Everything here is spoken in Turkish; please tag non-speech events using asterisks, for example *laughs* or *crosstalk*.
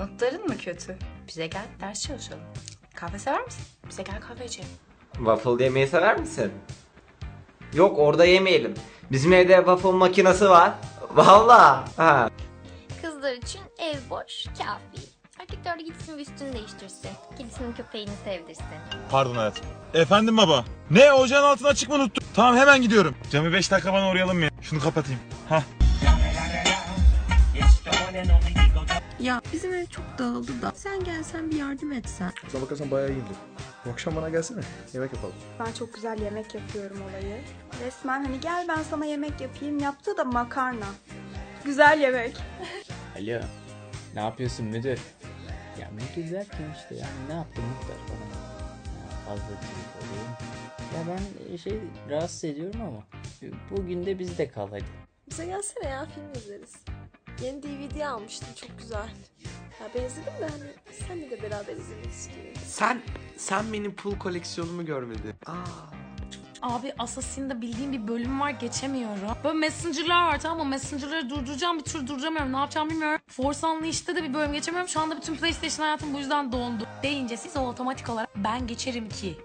Notların mı kötü? Bize gel ders çalışalım. Kahve sever misin? Bize gel kahve içelim. Waffle yemeyi sever misin? Yok orada yemeyelim. Bizim evde waffle makinesi var. Valla. Ha. Kızlar için ev boş, kafi. Erkekler de gitsin ve üstünü değiştirsin. Kedisinin köpeğini sevdirsin. Pardon hayatım. Efendim baba. Ne ocağın altına çıkma unuttum. Tamam hemen gidiyorum. Camı 5 dakika bana uğrayalım mı? ya? Şunu kapatayım. Hah. Ya bizim ev çok dağıldı da sen gelsen bir yardım etsen. Aslına bakarsan bayağı iyiydi. Bu akşam bana gelsene. Yemek yapalım. Ben çok güzel yemek yapıyorum olayı. Resmen hani gel ben sana yemek yapayım yaptı da makarna. Güzel yemek. *laughs* Alo. Ne yapıyorsun müdür? Ya müdür derken işte yani ne yaptın muhtar falan. Ya fazla çocuk olayım. Ya ben şey rahatsız ediyorum ama bugün de bizde kal hadi. Bize gelsene ya film izleriz. Yeni DVD almıştım çok güzel. Ya ben izledim de hani seninle de beraber izlemek istiyorum. Sen sen benim pul koleksiyonumu görmedin. Aa. Abi Assassin'de bildiğim bir bölüm var geçemiyorum. Böyle messenger'lar var tamam mı? Messenger'ları durduracağım bir türlü durduramıyorum. Ne yapacağımı bilmiyorum. Force Unleashed'de de bir bölüm geçemiyorum. Şu anda bütün PlayStation hayatım bu yüzden dondu. Deyince siz otomatik olarak ben geçerim ki